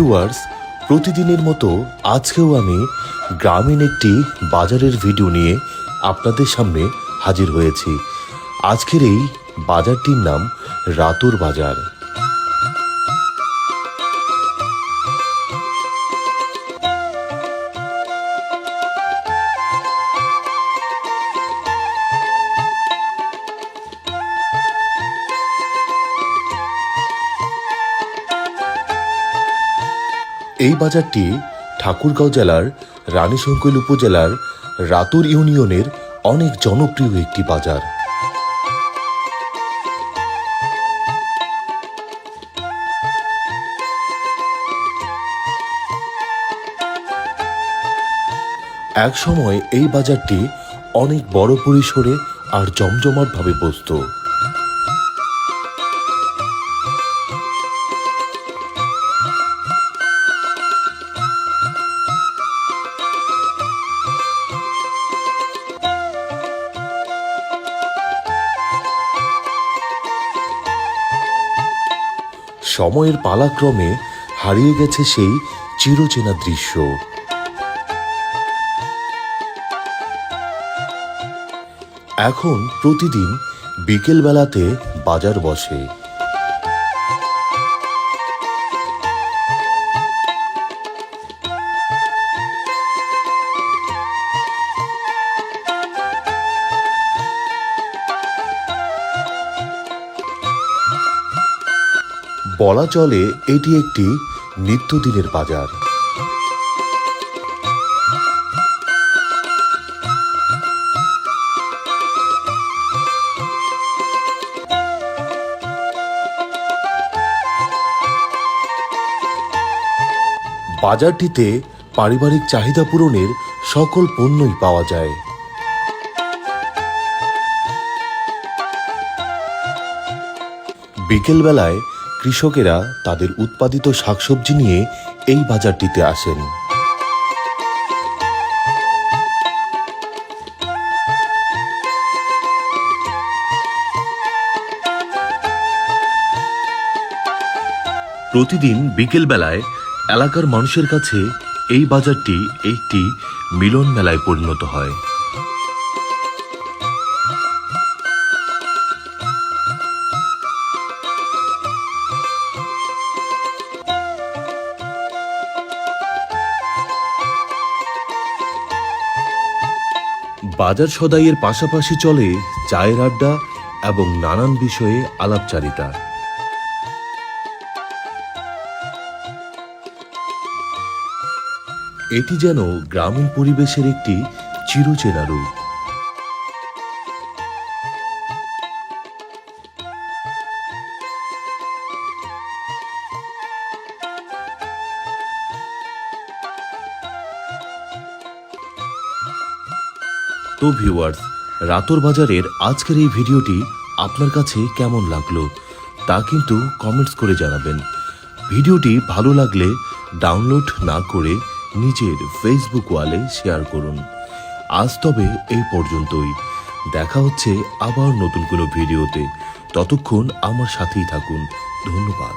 Viewers প্রতিদিনের মতো আজকেও আমি গ্রামীণ একটি বাজারের ভিডিও নিয়ে আপনাদের সামনে হাজির হয়েছি। আজকের এই বাজারটির নাম রাতুর বাজার। এই বাজারটি ঠাকুরগাঁও জেলার রানীশঙ্কৈল উপজেলার রাতুর ইউনিয়নের অনেক জনপ্রিয় একটি বাজার। এক সময় এই বাজারটি অনেক বড় পরিসরে আর জমজমাটভাবে বসত। সময়ের পালাক্রমে হারিয়ে গেছে সেই চিরচেনা দৃশ্য। এখন প্রতিদিন বিকেলবেলাতে বাজার বসে। বলা চলে এটি একটি নিত্যদিনের বাজার। বাজারটিতে পারিবারিক চাহিদা পূরণের সকল পণ্যই পাওয়া যায়। বিকেলবেলায় কৃষকেরা তাদের উৎপাদিত শাকসবজি নিয়ে এই বাজারটিতে আসেন। প্রতিদিন বিকেলবেলায় এলাকার মানুষের কাছে এই বাজারটি একটি মিলন মেলায় পরিণত হয়। বাজার সদাইয়ের পাশাপাশি চলে চায়ের আড্ডা এবং নানান বিষয়ে আলাপচারিতা। এটি যেন গ্রামীণ পরিবেশের একটি চিরচেনা রূপ। তো ভিউয়ার্স রাতর বাজারের আজকের এই ভিডিওটি আপনার কাছে কেমন লাগল তা কিন্তু কমেন্টস করে জানাবেন। ভিডিওটি ভালো লাগলে ডাউনলোড না করে নিজের ফেসবুক ওয়ালে শেয়ার করুন। আজ তবে এই পর্যন্তই। দেখা হচ্ছে আবার নতুন কোনো ভিডিওতে। ততক্ষণ আমার সাথেই থাকুন। ধন্যবাদ।